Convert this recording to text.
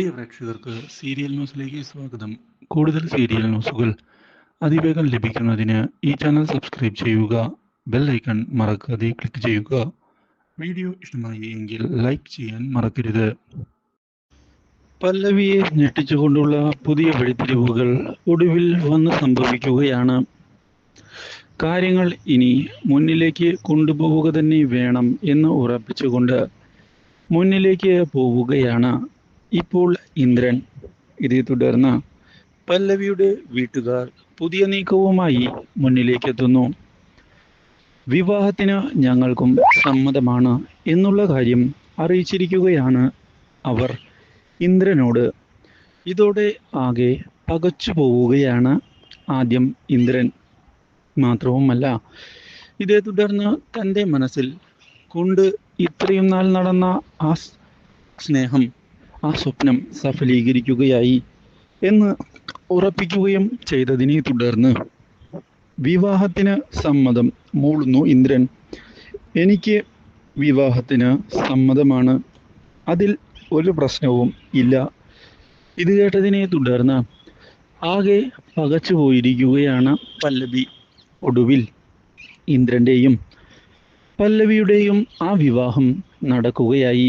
പ്രിയ പ്രേക്ഷകർക്ക് സീരിയൽ ന്യൂസിലേക്ക് സ്വാഗതം. കൂടുതൽ സീരിയൽ ന്യൂസുകൾ അതിവേഗം ലഭിക്കുന്നതിന് ഈ ചാനൽ സബ്സ്ക്രൈബ് ചെയ്യുക ബെൽ ഐക്കൺ മറക്കാതെ ക്ലിക്ക് ചെയ്യുക. വീഡിയോ ഇഷ്ടമായി എങ്കിൽ ലൈക്ക് ചെയ്യാൻ മറക്കരുത്. പല്ലവിയെ ഞെട്ടിച്ചുകൊണ്ടുള്ള പുതിയ വഴിത്തിരിവുകൾ ഒടുവിൽ വന്ന് സംഭവിക്കുകയാണ്. കാര്യങ്ങൾ ഇനി മുന്നിലേക്ക് കൊണ്ടുപോവുക തന്നെ വേണം എന്ന് ഉറപ്പിച്ചുകൊണ്ട് മുന്നിലേക്ക് പോവുകയാണ്. ഇപ്പോൾ ഇന്ദ്രൻ ഇതേ തുടർന്ന് പല്ലവിയുടെ വീട്ടുകാർ പുതിയ നീക്കവുമായി മുന്നിലേക്കെത്തുന്നു. വിവാഹത്തിന് ഞങ്ങൾക്കും സമ്മതമാണ് എന്നുള്ള കാര്യം അറിയിച്ചിരിക്കുകയാണ് അവർ. ഇന്ദ്രനോട് ഇതോടെ ആകെ പകച്ചു പോവുകയാണ് ആദ്യം ഇന്ദ്രൻ. മാത്രവുമല്ല ഇതേ തുടർന്ന് തന്റെ മനസ്സിൽ കൊണ്ട് ഇത്രയും നാൾ നടന്ന ആ സ്നേഹം ആ സ്വപ്നം സഫലീകരിക്കുകയായി എന്ന് ഉറപ്പിക്കുകയും ചെയ്തതിനെ തുടർന്ന് വിവാഹത്തിന് സമ്മതം മൂളുന്നു ഇന്ദ്രൻ. എനിക്ക് വിവാഹത്തിന് സമ്മതമാണ്. അതിൽ ഒരു പ്രശ്നവും ഇല്ല. ഇത് കേട്ടതിനെ തുടർന്ന് ആകെ പകച്ചു പോയിരിക്കുകയാണ് പല്ലവി ഒടുവിൽ ഇന്ദ്രന്റെയും പല്ലവിയുടെയും ആ വിവാഹം നടക്കുകയായി.